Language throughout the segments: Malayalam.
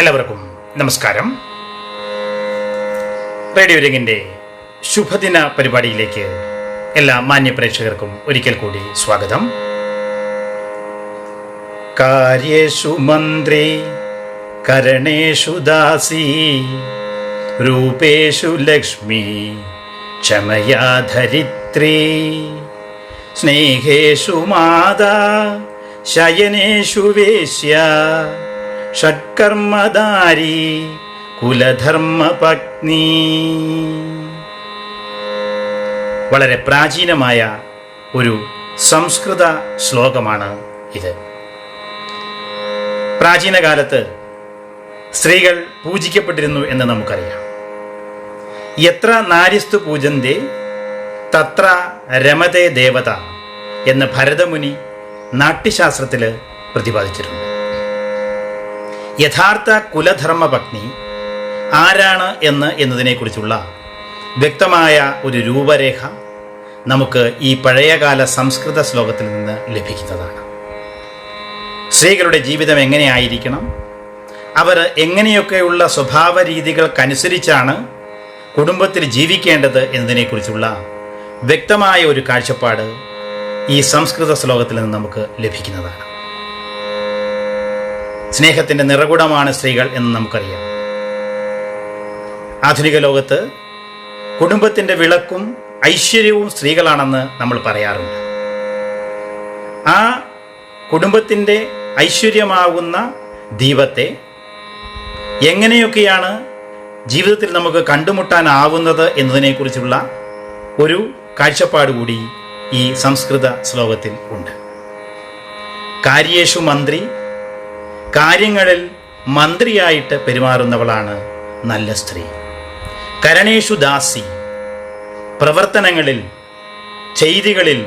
എല്ലാവർക്കും നമസ്കാരം. റേഡിയോ രംഗിന്റെ ശുഭദിന പരിപാടിയിലേക്ക് എല്ലാ മാന്യ പ്രേക്ഷകർക്കും ഒരിക്കൽ കൂടി സ്വാഗതം. കാര്യേഷു മന്ത്രി കരണേഷു ദാസി രൂപേഷു ലക്ഷ്മി ക്ഷമയാ ധരിത്രി സ്നേഹേഷു മാതാ ശയനേഷു വേശ്യ ഷഡ്കർമ്മധാരി കുലധർമ്മപത്നി. വളരെ പ്രാചീനമായ ഒരു സംസ്കൃത ശ്ലോകമാണ് ഇത്. പ്രാചീന കാലത്ത് സ്ത്രീകൾ പൂജിക്കപ്പെട്ടിരുന്നു എന്ന് നമുക്കറിയാം. എത്ര നാരിസ്തു പൂജന്തി തത്ര രമതേ ദേവത എന്ന് ഭരതമുനി നാട്യശാസ്ത്രത്തിൽ പ്രതിപാദിച്ചിട്ടുണ്ട്. യഥാർത്ഥ കുലധർമ്മ പത്നി ആരാണ് എന്ന് എന്നതിനെക്കുറിച്ചുള്ള വ്യക്തമായ ഒരു രൂപരേഖ നമുക്ക് ഈ പഴയകാല സംസ്കൃത ശ്ലോകത്തിൽ നിന്ന് ലഭിക്കുന്നതാണ്. സ്ത്രീകളുടെ ജീവിതം എങ്ങനെയായിരിക്കണം? അവർ എങ്ങനെയൊക്കെയുള്ള സ്വഭാവ രീതികൾക്കനുസരിച്ചാണ് കുടുംബത്തിൽ ജീവിക്കേണ്ടത് എന്നതിനെക്കുറിച്ചുള്ള വ്യക്തമായ ഒരു കാഴ്ചപ്പാട് ഈ സംസ്കൃത ശ്ലോകത്തിൽ നിന്ന് നമുക്ക് ലഭിക്കുന്നതാണ്. സ്നേഹത്തിന്റെ നിറകുടമാണ് സ്ത്രീകൾ എന്ന് നമുക്കറിയാം. ആധുനിക ലോകത്ത് കുടുംബത്തിന്റെ വിളക്കും ഐശ്വര്യവും സ്ത്രീകളാണെന്ന് നമ്മൾ പറയാറുണ്ട്. ആ കുടുംബത്തിന്റെ ഐശ്വര്യമാകുന്ന ദീപത്തെ എങ്ങനെയൊക്കെയാണ് ജീവിതത്തിൽ നമുക്ക് കണ്ടുമുട്ടാനാവുന്നത് എന്നതിനെക്കുറിച്ചുള്ള ഒരു കാഴ്ചപ്പാട് കൂടി ഈ സംസ്കൃത ശ്ലോകത്തിൽ ഉണ്ട്. കാര്യേഷു മന്ത്രി കാര്യങ്ങളിൽ മന്ത്രിയായിട്ട് പെരുമാറുന്നവളാണ് നല്ല സ്ത്രീ. കരണേഷു ദാസി പ്രവർത്തനങ്ങളിൽ ചെയ്തികളിൽ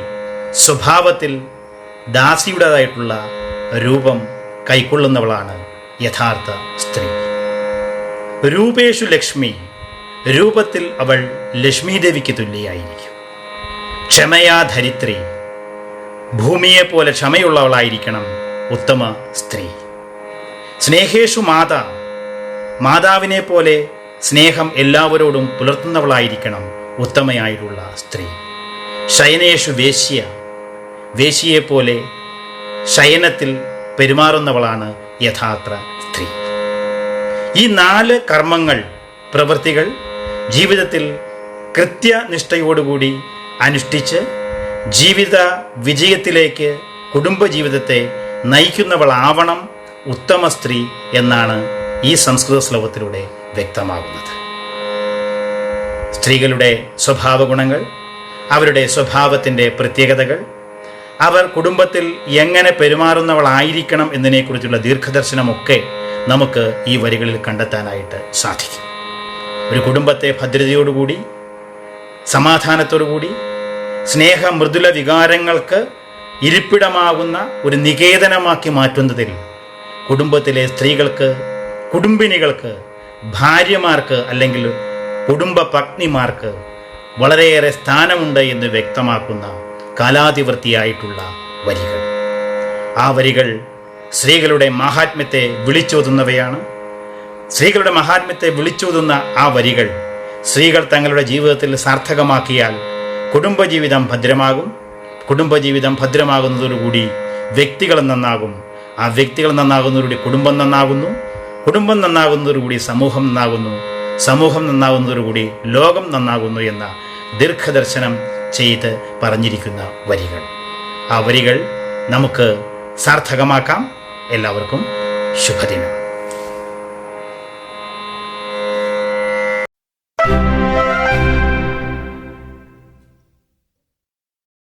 സ്വഭാവത്തിൽ ദാസിയുടേതായിട്ടുള്ള രൂപം കൈക്കൊള്ളുന്നവളാണ് യഥാർത്ഥ സ്ത്രീ. രൂപേഷു ലക്ഷ്മി രൂപത്തിൽ അവൾ ലക്ഷ്മീദേവിക്ക് തുല്യയായിരിക്കും. ക്ഷമയാ ധരിത്രി ഭൂമിയെപ്പോലെ ക്ഷമയുള്ളവളായിരിക്കണം ഉത്തമ സ്ത്രീ. സ്നേഹേഷു മാതാ മാതാവിനെ പോലെ സ്നേഹം എല്ലാവരോടും പുലർത്തുന്നവളായിരിക്കണം ഉത്തമയായിട്ടുള്ള സ്ത്രീ. ശയനേഷു വേശ്യ വേശ്യയെപ്പോലെ ശയനത്തിൽ പെരുമാറുന്നവളാണ് യഥാർത്ഥ സ്ത്രീ. ഈ നാല് കർമ്മങ്ങൾ പ്രവൃത്തികൾ ജീവിതത്തിൽ കൃത്യനിഷ്ഠയോടുകൂടി അനുഷ്ഠിച്ച് ജീവിത വിജയത്തിലേക്ക് കുടുംബജീവിതത്തെ നയിക്കുന്നവളാവണം ഉത്തമ സ്ത്രീ എന്നാണ് ഈ സംസ്കൃത ശ്ലോകത്തിലൂടെ വ്യക്തമാകുന്നത്. സ്ത്രീകളുടെ സ്വഭാവ ഗുണങ്ങൾ അവരുടെ സ്വഭാവത്തിന്റെ പ്രത്യേകതകൾ അവർ കുടുംബത്തിൽ എങ്ങനെ പെരുമാറുന്നവളായിരിക്കണം എന്നതിനെക്കുറിച്ചുള്ള ദീർഘദർശനമൊക്കെ നമുക്ക് ഈ വരികളിൽ കണ്ടെത്താനായിട്ട് സാധിക്കും. ഒരു കുടുംബത്തെ ഭദ്രതയോടുകൂടി സമാധാനത്തോടുകൂടി സ്നേഹ മൃദുല വികാരങ്ങൾക്ക് ഇരിപ്പിടമാകുന്ന ഒരു നികേതനമാക്കി മാറ്റുന്നതിൽ കുടുംബത്തിലെ സ്ത്രീകൾക്ക് കുടുംബിനികൾക്ക് ഭാര്യമാർക്ക് അല്ലെങ്കിൽ കുടുംബ പത്നിമാർക്ക് വളരെയേറെ സ്ഥാനമുണ്ട് എന്ന് വ്യക്തമാക്കുന്ന കാലാതിവൃത്തിയായിട്ടുള്ള വരികൾ. ആ വരികൾ സ്ത്രീകളുടെ മഹാത്മ്യത്തെ വിളിച്ചോതുന്നവയാണ്. സ്ത്രീകളുടെ മഹാത്മ്യത്തെ വിളിച്ചോതുന്ന ആ വരികൾ സ്ത്രീകൾ തങ്ങളുടെ ജീവിതത്തിൽ സാർത്ഥകമാക്കിയാൽ കുടുംബജീവിതം ഭദ്രമാകും. കുടുംബജീവിതം ഭദ്രമാകുന്നതോടുകൂടി വ്യക്തികൾ നന്നാകും. ആ വ്യക്തികൾ നന്നാകുന്നവരുടെ കുടുംബം നന്നാകുന്നു. കുടുംബം നന്നാകുന്നതോടുകൂടി സമൂഹം നന്നാകുന്നു. സമൂഹം നന്നാകുന്നതോടുകൂടി ലോകം നന്നാകുന്നു എന്ന ദീർഘദർശനം ചെയ്ത് പറഞ്ഞിരിക്കുന്ന വരികൾ. ആ വരികൾ നമുക്ക് സാർത്ഥകമാക്കാം. എല്ലാവർക്കും ശുഭദിനം.